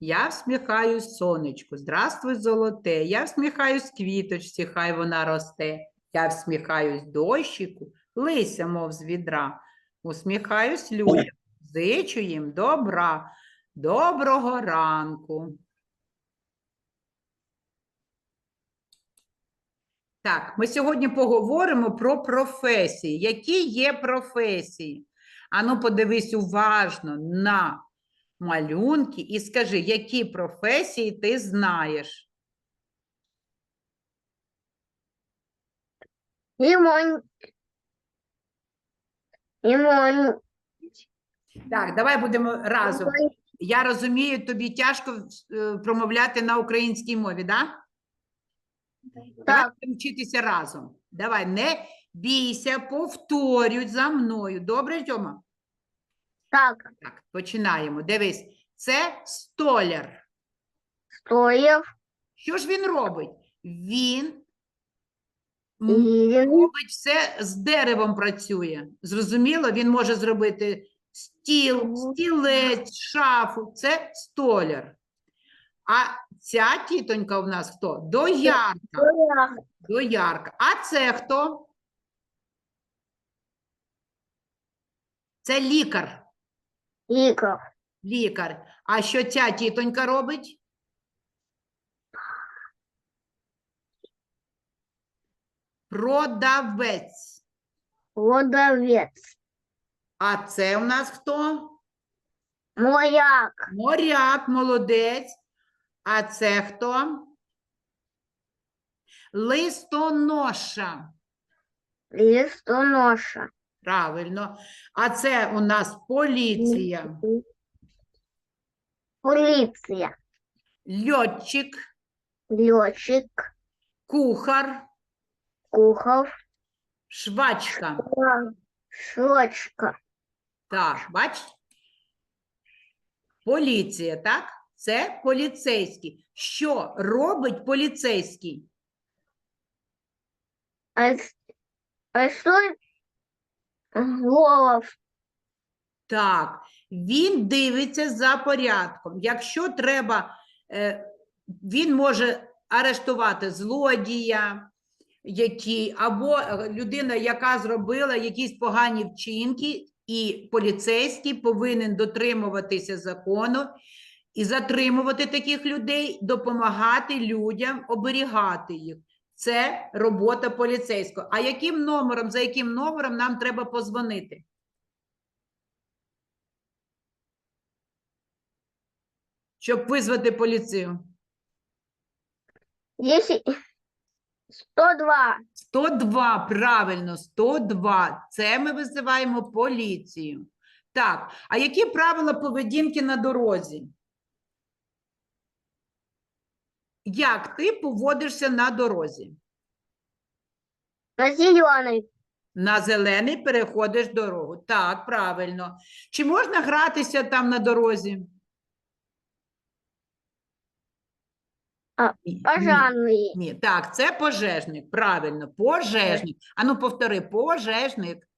Я всміхаюсь сонечку. Здравствуй, золоте. Я всміхаюсь квіточці, хай вона росте. Я всміхаюсь дощику, лися, мов з відра. Усміхаюсь людям, зичу їм добра. Доброго ранку. Так, ми сьогодні поговоримо про професії. Які є професії? Ану, подивись уважно на малюнки і скажи, які професії ти знаєш? Лимон. Лимон. Так, давай будемо разом. Я розумію, тобі тяжко е, промовляти на українській мові, да? Давай Так. будемо вчитися разом. Давай, не бійся, повторюй за мною. Добре, Тьома? Так. Так, починаємо. Дивись, це столяр. Стоев. Що ж він робить? Він м, Ирин. робить все з деревом працює. Зрозуміло, він може зробити стіл, стілець, шафу. Це столяр. А ця тітонька в нас хто? Доярка. Стоев. Доярка. А це хто? Це лікар. Ликов. Лікар. А що ця тітонька робить? Продавець. Лодовец. А це у нас хто? Моряк. Моряк, молодець. А це хто? Листоноша. Листоноша. Правильно. А це у нас поліція. Полиция. Льотчик, Летчик. кухар, Кухов. швачка. Шочка. Так, бач? Поліція, так? Це поліцейський. Що робить поліцейський? А, а что? Голов. Так, він дивиться за порядком. Якщо треба, е, він може арештувати злодія, які, або е, людина, яка зробила якісь погані вчинки, і поліцейський повинен дотримуватися закону і затримувати таких людей, допомагати людям, оберігати їх. Це робота поліцейського. А яким номером, за яким номером нам треба позвонити? щоб визвати поліцію. Десять. Сто два. 102, правильно, 102. Це ми визиваємо поліцію. Так, а які правила поведінки на дорозі? Як ти поводишся на дорозі? На зеленый. На зелений переходиш дорогу. Так, правильно. Чи можна гратися там на дорозі? А, Ні, ні. Ні, так, це пожежник, правильно, пожежник. Ану, повтори, пожежник.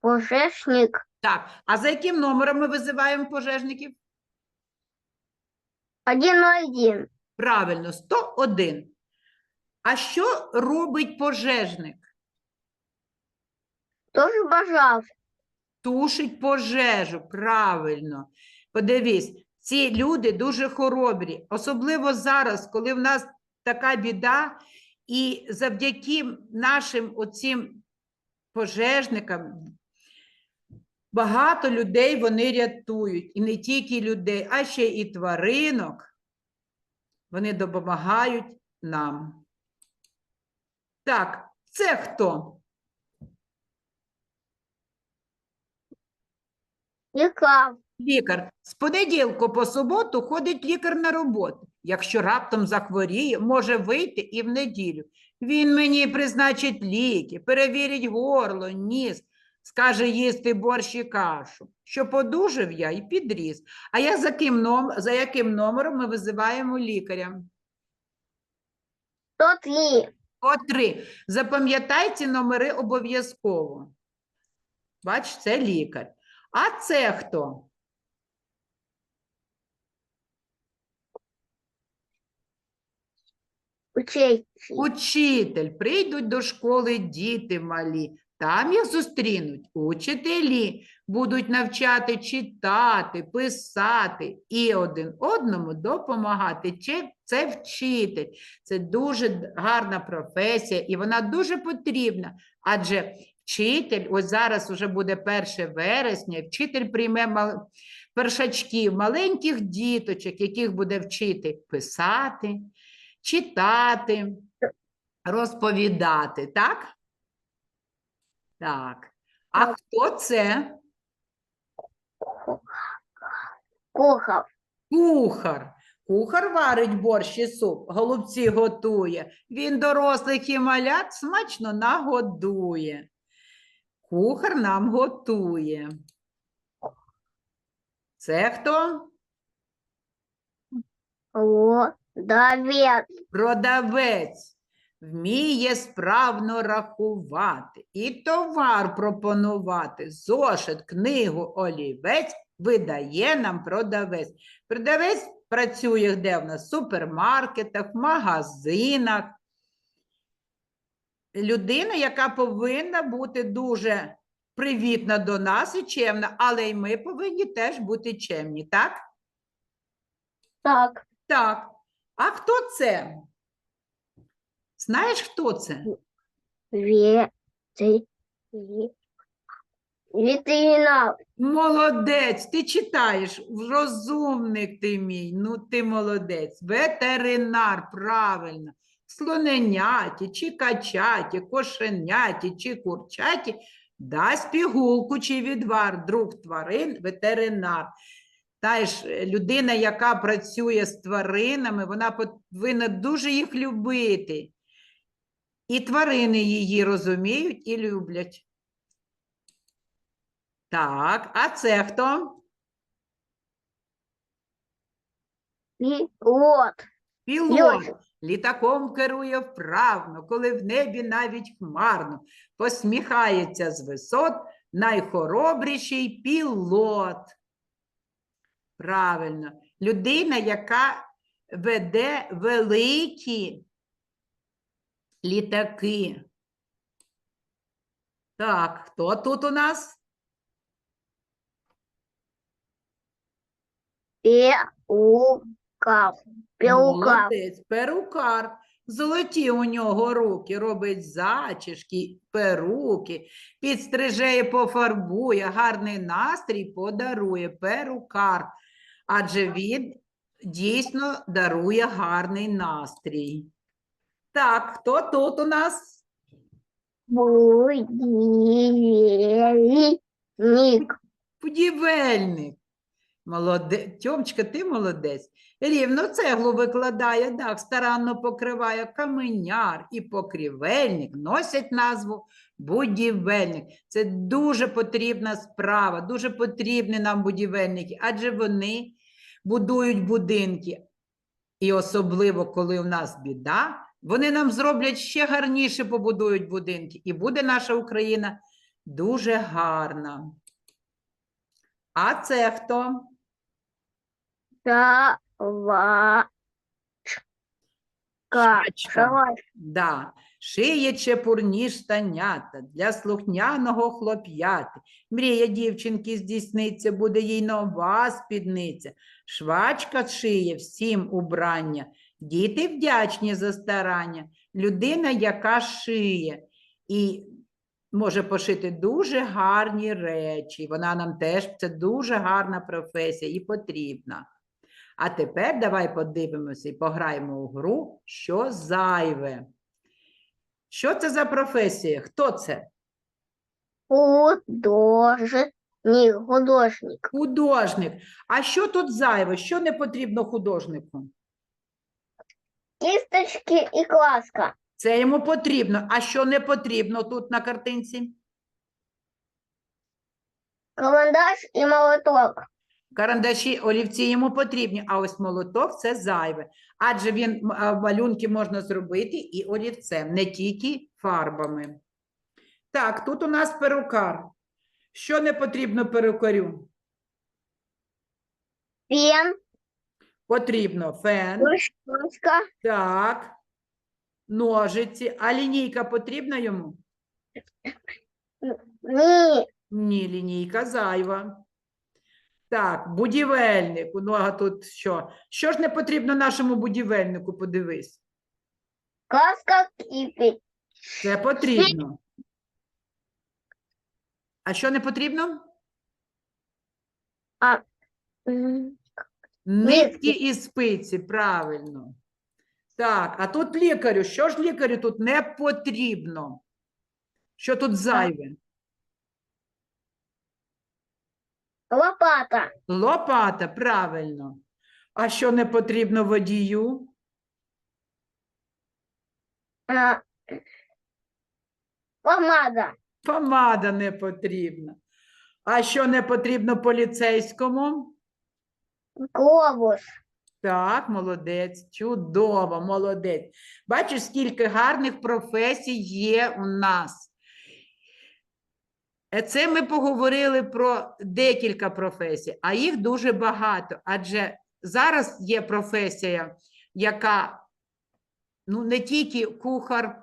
Пожежник. Так, а за яким номером ми визиваємо пожежників? Один на один. Правильно, 101. А що робить пожежник? Тоже бажав. Тушить пожежу, правильно. Подивись, ці люди дуже хоробрі, особливо зараз, коли в нас така біда, і завдяки нашим оцим пожежникам багато людей вони рятують. І не тільки людей, а ще і тваринок. Вони допомагають нам. Так, це хто? Лікав. Лікар. З понеділку по суботу ходить лікар на роботу. Якщо раптом захворіє, може вийти і в неділю. Він мені призначить ліки, перевірить горло, ніс, Скаже їсти борщ і кашу, що подужив я і підріс. А я за ким ном... за яким номером ми визиваємо лікаря? 103. три. Запам'ятайте номери обов'язково. Бач, це лікар. А це хто? Учитель. Учитель. Прийдуть до школи діти малі там їх зустрінуть учителі, будуть навчати читати, писати і один одному допомагати. Чи це вчитель? Це дуже гарна професія, і вона дуже потрібна. Адже вчитель, ось зараз вже буде 1 вересня, вчитель прийме першачків, маленьких діточок, яких буде вчити писати, читати, розповідати, так? Так. А хто це? Кухов. Кухар. Кухар варить борщ і суп, голубці готує. Він дорослих і малят смачно нагодує. Кухар нам готує. Це хто? Лодовец. Продавець вміє справно рахувати і товар пропонувати. Зошит, книгу, олівець видає нам продавець. Продавець працює де в нас? В супермаркетах, в магазинах. Людина, яка повинна бути дуже привітна до нас і чемна, але й ми повинні теж бути чемні, так? Так. Так. А хто це? Знаєш, хто це? Ве- Ветеринар. Молодець, ти читаєш, розумник ти мій, ну ти молодець. Ветеринар, правильно. Слоненяті, чи качаті, кошеняті, чи курчаті, дасть пігулку чи відвар, друг тварин, ветеринар. Та ж е, людина, яка працює з тваринами, вона повинна дуже їх любити. І тварини її розуміють і люблять. Так, а це хто? Пилот. Пілот. Літаком керує вправно, коли в небі навіть хмарно. Посміхається з висот найхоробріший пілот. Правильно. Людина, яка веде великі літаки. Так, хто тут у нас? Пелукав. Молодець, перукар. Золоті у нього руки, робить зачіски, перуки, підстриже і пофарбує, гарний настрій подарує перукар. Адже він дійсно дарує гарний настрій. Так, хто тут у нас? Будильник. Будівельник. Молодець. Тьомочка, ти молодець. Рівно цеглу викладає, дах старанно покриває каменяр і покрівельник носять назву будівельник. Це дуже потрібна справа, дуже потрібні нам будівельники, адже вони будують будинки. І особливо, коли у нас біда, вони нам зроблять ще гарніше побудують будинки. І буде наша Україна дуже гарна. А це хто? Качка. Шачка. Да. Шиє чепурні штанята для слухняного хлоп'яти. Мрія дівчинки здійсниться, буде їй нова спідниця. Швачка шиє всім убрання. Діти вдячні за старання. Людина, яка шиє і може пошити дуже гарні речі. Вона нам теж це дуже гарна професія і потрібна. А тепер давай подивимося і пограємо у гру, що зайве. Що це за професія? Хто це? Художник. Художник. Художник. А що тут зайве? Що не потрібно художнику? Кисточки и краска. Це йому потрібно. А що не потрібно тут на картинці? Карандаш и молоток. Карандаші, олівці йому потрібні, а ось молоток це зайве. Адже він малюнки можна зробити і олівцем, не тільки фарбами. Так, тут у нас перукар. Що не потрібно перукарю? Пен. Потрібно фен. Прыжка. Так. ножиці, а лінійка потрібна йому? Ні. Ні, лінійка зайва. Так, будівельник. Ну, а тут що? Що ж не потрібно нашому будівельнику, подивись. Краска кипить. Це потрібно. А що не потрібно? М, Нитки Нитки. і спиці, правильно. Так, а тут лікарю. Що ж лікарю тут не потрібно? Що тут зайве? Лопата. Лопата, правильно. А що не потрібно водію? А, Помада. Помада не потрібна. А що не потрібно поліцейському? Глобус. Так, молодець, чудово, молодець. Бачиш, скільки гарних професій є у нас. Е, Це ми поговорили про декілька професій, а їх дуже багато. Адже зараз є професія, яка ну, не тільки кухар,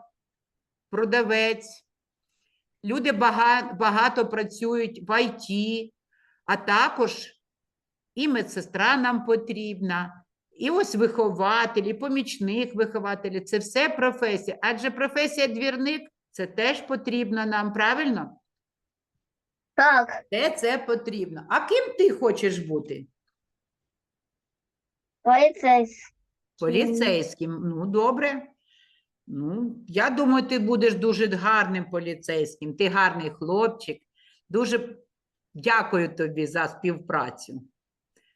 продавець, люди багато, багато працюють в ІТ, а також і медсестра нам потрібна, і ось вихователь, і помічник вихователя це все професія. Адже професія двірник це теж потрібно нам, правильно? Так. Те це потрібно. А ким ти хочеш бути? Полицейский. Поліцейським. Ну, добре. Ну, я думаю, ти будеш дуже гарним поліцейським. Ти гарний хлопчик. Дуже дякую тобі за співпрацю.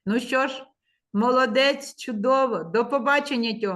Ну що ж, молодець, чудово. До побачення, Тьома.